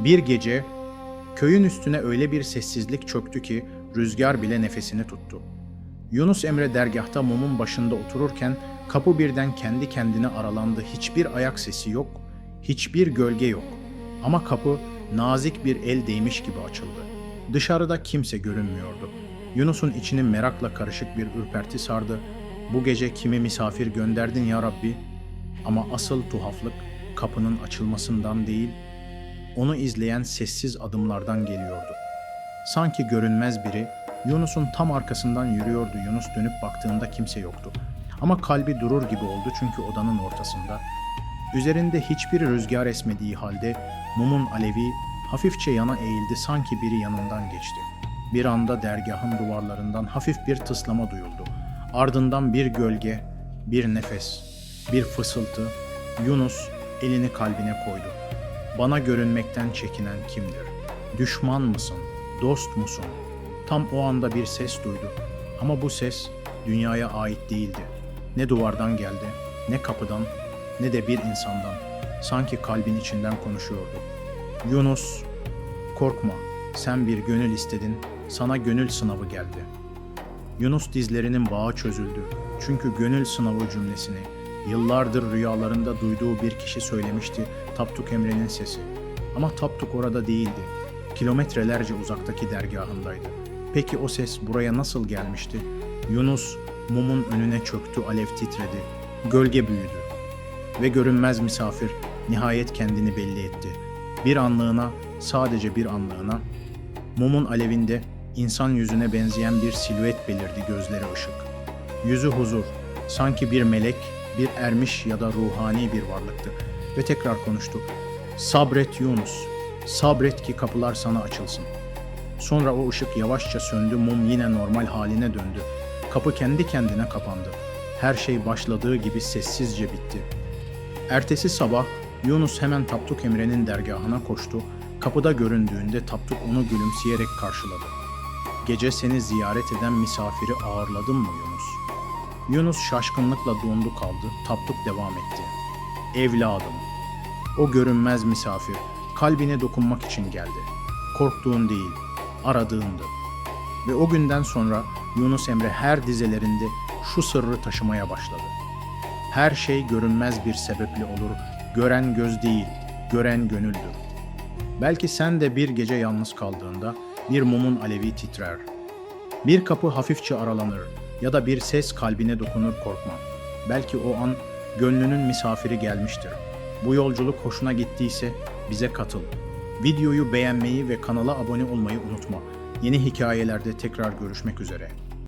Bir gece köyün üstüne öyle bir sessizlik çöktü ki rüzgar bile nefesini tuttu. Yunus Emre dergahta mumun başında otururken kapı birden kendi kendine aralandı. Hiçbir ayak sesi yok, hiçbir gölge yok. Ama kapı nazik bir el değmiş gibi açıldı. Dışarıda kimse görünmüyordu. Yunus'un içini merakla karışık bir ürperti sardı. Bu gece kimi misafir gönderdin ya Rabbi? Ama asıl tuhaflık kapının açılmasından değil, onu izleyen sessiz adımlardan geliyordu. Sanki görünmez biri Yunus'un tam arkasından yürüyordu. Yunus dönüp baktığında kimse yoktu. Ama kalbi durur gibi oldu çünkü odanın ortasında. Üzerinde hiçbir rüzgar esmediği halde mumun alevi hafifçe yana eğildi sanki biri yanından geçti. Bir anda dergahın duvarlarından hafif bir tıslama duyuldu. Ardından bir gölge, bir nefes, bir fısıltı. Yunus elini kalbine koydu. Bana görünmekten çekinen kimdir? Düşman mısın? Dost musun? Tam o anda bir ses duydu. Ama bu ses dünyaya ait değildi. Ne duvardan geldi, ne kapıdan, ne de bir insandan. Sanki kalbin içinden konuşuyordu. Yunus, korkma. Sen bir gönül istedin, sana gönül sınavı geldi. Yunus dizlerinin bağı çözüldü. Çünkü gönül sınavı cümlesini yıllardır rüyalarında duyduğu bir kişi söylemişti Tapduk Emre'nin sesi. Ama Tapduk orada değildi. Kilometrelerce uzaktaki dergahındaydı. Peki o ses buraya nasıl gelmişti? Yunus mumun önüne çöktü, alev titredi. Gölge büyüdü. Ve görünmez misafir nihayet kendini belli etti. Bir anlığına, sadece bir anlığına, mumun alevinde insan yüzüne benzeyen bir silüet belirdi gözleri ışık. Yüzü huzur, sanki bir melek, bir ermiş ya da ruhani bir varlıktı. Ve tekrar konuştu. Sabret Yunus, sabret ki kapılar sana açılsın. Sonra o ışık yavaşça söndü, mum yine normal haline döndü. Kapı kendi kendine kapandı. Her şey başladığı gibi sessizce bitti. Ertesi sabah Yunus hemen Tapduk Emre'nin dergahına koştu. Kapıda göründüğünde Tapduk onu gülümseyerek karşıladı. Gece seni ziyaret eden misafiri ağırladın mı Yunus? Yunus şaşkınlıkla dondu kaldı. Tapduk devam etti. Evladım. O görünmez misafir kalbine dokunmak için geldi. Korktuğun değil, aradığındı. Ve o günden sonra Yunus Emre her dizelerinde şu sırrı taşımaya başladı. Her şey görünmez bir sebeple olur. Gören göz değil, gören gönüldür. Belki sen de bir gece yalnız kaldığında bir mumun alevi titrer. Bir kapı hafifçe aralanır ya da bir ses kalbine dokunur korkma. Belki o an gönlünün misafiri gelmiştir. Bu yolculuk hoşuna gittiyse bize katıl. Videoyu beğenmeyi ve kanala abone olmayı unutma. Yeni hikayelerde tekrar görüşmek üzere.